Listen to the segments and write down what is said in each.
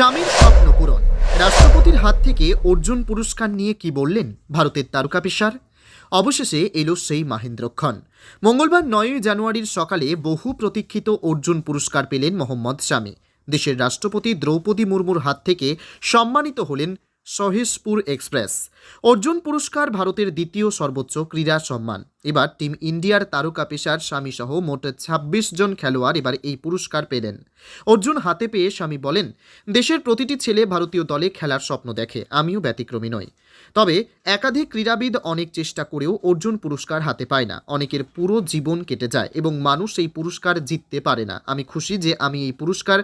স্বামীর স্বপ্ন পূরণ। রাষ্ট্রপতির হাত থেকে অর্জুন পুরস্কার নিয়ে কি বললেন ভারতের তারকা পেশার? অবশেষে এলো সেই মাহেন্দ্রক্ষণ মঙ্গলবার নয়ই জানুয়ারির সকালে বহু প্রতীক্ষিত অর্জুন পুরস্কার পেলেন মোহাম্মদ স্বামী দেশের রাষ্ট্রপতি দ্রৌপদী মুর্মুর হাত থেকে সম্মানিত হলেন সহেশপুর এক্সপ্রেস। অর্জুন পুরস্কার ভারতের দ্বিতীয় সর্বোচ্চ ক্রীড়া সম্মান। এবার টিম ইন্ডিয়ার তারকা পেশার স্বামী সহ মোট ছাব্বিশ জন খেলোয়াড় এবার এই পুরস্কার পেলেন। অর্জুন হাতে পেয়ে স্বামী বলেন, দেশের প্রতিটি ছেলে ভারতীয় দলে খেলার স্বপ্ন দেখে, আমিও ব্যতিক্রমী নই। তবে একাধিক ক্রীড়াবিদ অনেক চেষ্টা করেও অর্জুন পুরস্কার হাতে পায় না। অনেকের পুরো জীবন কেটে যায় এবং মানুষ এই পুরস্কার জিততে পারে না। আমি খুশি যে আমি এই পুরস্কার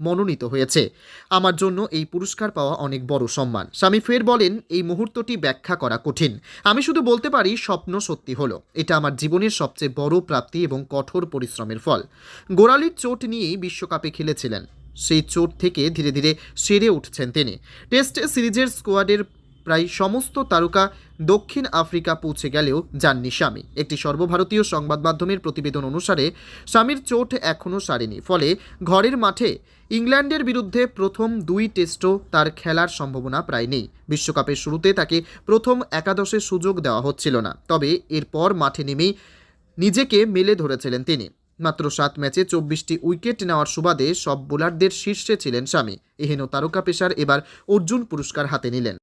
মনোনীত হয়েছে। আমার জন্য এই পুরস্কার পাওয়া অনেক বড় সম্মান। স্বামী ফের বলেন, এই মুহূর্তটি ব্যাখ্যা করা কঠিন। আমি শুধু বলতে পারি, স্বপ্ন সত্যি হলো। এটা আমার জীবনের সবচেয়ে বড় প্রাপ্তি এবং কঠোর পরিশ্রমের ফল। গোড়ালির চোট নিয়েই বিশ্বকাপে খেলেছিলেন। সেই চোট থেকে ধীরে ধীরে সেরে উঠছেন তিনি। টেস্ট সিরিজের স্কোয়াডের প্রায় সমস্ত তারকা দক্ষিণ আফ্রিকা পৌঁছে গেলেও যাননি স্বামী। একটি সর্বভারতীয় সংবাদ মাধ্যমের প্রতিবেদন অনুসারে, স্বামীর চোট এখনও সারেনি। ফলে ঘরের মাঠে ইংল্যান্ডের বিরুদ্ধে প্রথম দুই টেস্টও তার খেলার সম্ভাবনা প্রায় নেই। বিশ্বকাপের শুরুতে তাকে প্রথম একাদশে সুযোগ দেওয়া হচ্ছিল না। তবে এরপর মাঠে নেমেই নিজেকে মেলে ধরেছিলেন তিনি। মাত্র সাত ম্যাচে চব্বিশটি উইকেট নেওয়ার সুবাদে সব বোলারদের শীর্ষে ছিলেন স্বামী। এহেন তারকা পেশার এবার অর্জুন পুরস্কার হাতে নিলেন।